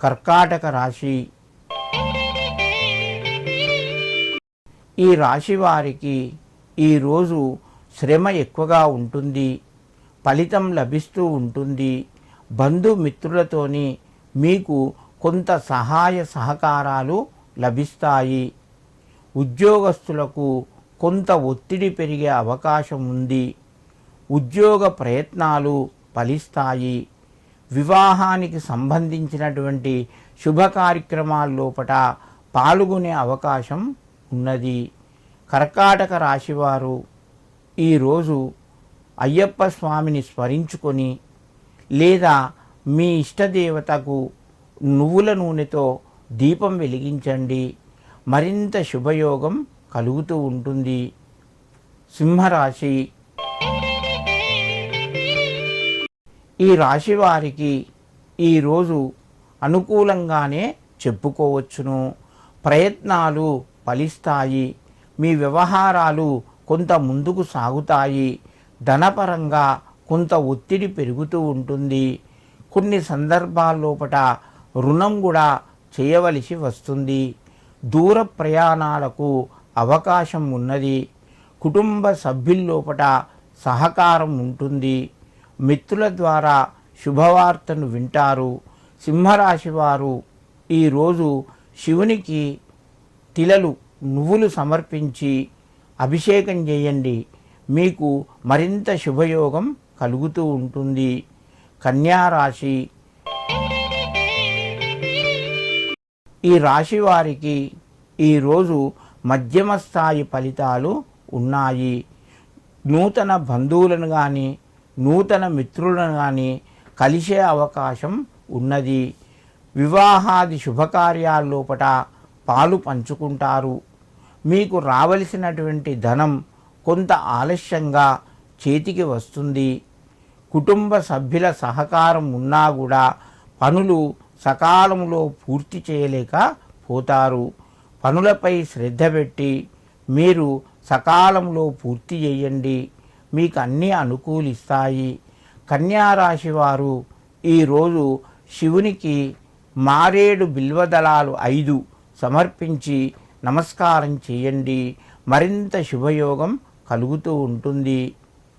కర్కాటక రాశి. ఈ రాశి వారికి ఈరోజు శ్రమ ఎక్కువగా ఉంటుంది. ఫలితం లభిస్తూ ఉంటుంది. బంధుమిత్రులతోని మీకు కొంత సహాయ సహకారాలు లభిస్తాయి. ఉద్యోగస్తులకు కొంత ఒత్తిడి పెరిగే అవకాశం ఉంది. ఉద్యోగ ప్రయత్నాలు ఫలిస్తాయి. వివాహానికి సంబంధించినటువంటి శుభ కార్యక్రమాల్లోపట పాల్గొనే అవకాశం ఉన్నది. కర్కాటక రాశివారు ఈరోజు అయ్యప్ప స్వామిని స్మరించుకొని లేదా మీ ఇష్టదేవతకు నువ్వుల నూనెతో దీపం వెలిగించండి. మరింత శుభయోగం కలుగుతూ ఉంటుంది. సింహరాశి ఈ రాశి వారికి ఈరోజు అనుకూలంగానే చెప్పుకోవచ్చును. ప్రయత్నాలు ఫలిస్తాయి. మీ వ్యవహారాలు కొంత ముందుకు సాగుతాయి. ధనపరంగా కొంత ఒత్తిడి పెరుగుతూ ఉంటుంది. కొన్ని సందర్భాల్లోపట రుణం కూడా చేయవలసి వస్తుంది. దూర ప్రయాణాలకు అవకాశం ఉన్నది. కుటుంబ సభ్యుల్లోపట సహకారం ఉంటుంది. మిత్రుల ద్వారా శుభవార్తను వింటారు. సింహరాశి వారు ఈరోజు శివునికి తిలలు నువ్వులు సమర్పించి అభిషేకం చేయండి. మీకు మరింత శుభయోగం కలుగుతూ ఉంటుంది. కన్యారాశి ఈ రాశి వారికి ఈరోజు మధ్యమ స్థాయి ఫలితాలు ఉన్నాయి. నూతన బంధువులను కానీ నూతన మిత్రులను కానీ కలిసే అవకాశం ఉన్నది. వివాహాది శుభకార్యాల్లోపట పాలు పంచుకుంటారు. మీకు రావలసినటువంటి ధనం కొంత ఆలస్యంగా చేతికి వస్తుంది. కుటుంబ సభ్యుల సహకారం ఉన్నా కూడా పనులు సకాలంలో పూర్తి చేయలేక పోతారు. పనులపై శ్రద్ధ పెట్టి మీరు సకాలంలో పూర్తి చేయండి. మీకు అన్నీ అనుకూలిస్తాయి. కన్యారాశి వారు ఈరోజు శివునికి మారేడు బిల్వదళాలు ఐదు సమర్పించి నమస్కారం చేయండి. మరింత శుభయోగం కలుగుతూ ఉంటుంది.